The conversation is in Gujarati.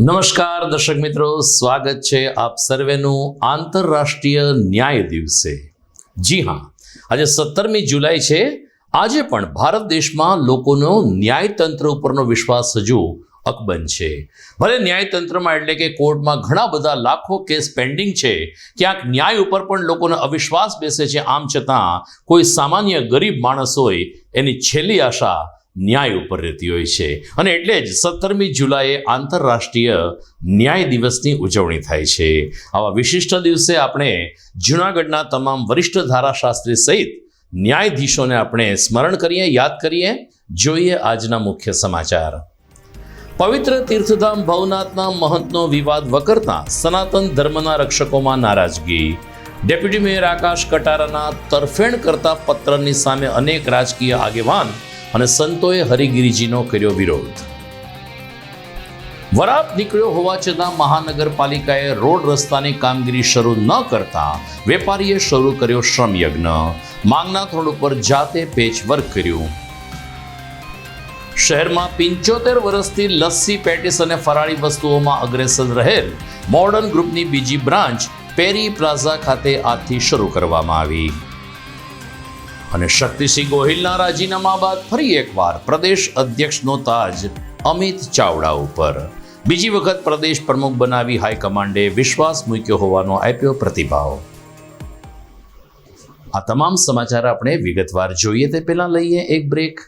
નમસ્કાર દર્શક મિત્રો, સ્વાગત છે આપ સર્વેનું આંતરરાષ્ટ્રીય ન્યાય દિવસે. જી હા, આજે સત્તરમી જુલાઈ છે. આજે પણ ભારત દેશમાં લોકોનો ન્યાયતંત્ર ઉપરનો વિશ્વાસ હજુ અકબંધ છે. ભલે ન્યાયતંત્રમાં એટલે કે કોર્ટમાં ઘણા બધા લાખો કેસ પેન્ડિંગ છે, ક્યાંક ન્યાય ઉપર પણ લોકોનો અવિશ્વાસ બેસે છે. આમ છતાં કોઈ સામાન્ય ગરીબ માણસ હોય એની છેલ્લી આશા ન્યાય ઉપર રહેતી હોય છે. અને એટલે જ સત્તરમી જુલાઈએ આંતરરાષ્ટ્રીય ન્યાય દિવસની ઉજવણી થાય છે. આવા વિશિષ્ટ દિવસે આપણે જૂનાગઢના તમામ વરિષ્ઠ ધારાશાસ્ત્રી સહિત ન્યાયાધીશોને આપણે સ્મરણ કરીએ, યાદ કરીએ, જોઈએ આજના મુખ્ય સમાચાર. પવિત્ર તીર્થધામ ભવનાથના મહંતનો વિવાદ વકરતા સનાતન ધર્મના રક્ષકોમાં નારાજગી. ડેપ્યુટી મેયર આકાશ કટારાના તરફેણ કરતા પત્રની સામે અનેક રાજકીય આગેવાન અને સંતોએ હરિગીરીજીનો કર્યો વિરોધ. વરાપ નીકળ્યો હોવા છતાં મહાનગરપાલિકાએ રોડ રસ્તાની કામગીરી શરૂ ન કરતા વેપારીએ શરૂ કર્યો શ્રમયજ્ઞ. માંગનાથ રોડ ઉપર જાતે પેચવર્ક કર્યું. શહેરમાં પિંચોતેર વર્ષથી લસ્સી, પેટીસ અને ફરાળી વસ્તુઓમાં અગ્રેસર રહેલ મોડર્ન ગ્રુપની બીજી બ્રાન્ચ પેરી પ્લાઝા ખાતે આજથી શરૂ કરવામાં આવી. અને શક્તિસિંહ ગોહિલના રાજીનામા બાદ ફરી એકવાર પ્રદેશ અધ્યક્ષનો તાજ અમિત ચાવડા ઉપર. બીજી વખત પ્રદેશ પ્રમુખ બનાવી હાઈકમાન્ડે વિશ્વાસ મૂક્યો હોવાનો આપ્યો પ્રતિભાવ. આ તમામ સમાચાર આપણે વિગતવાર જોઈએ તે પહેલાં લઈએ એક બ્રેક.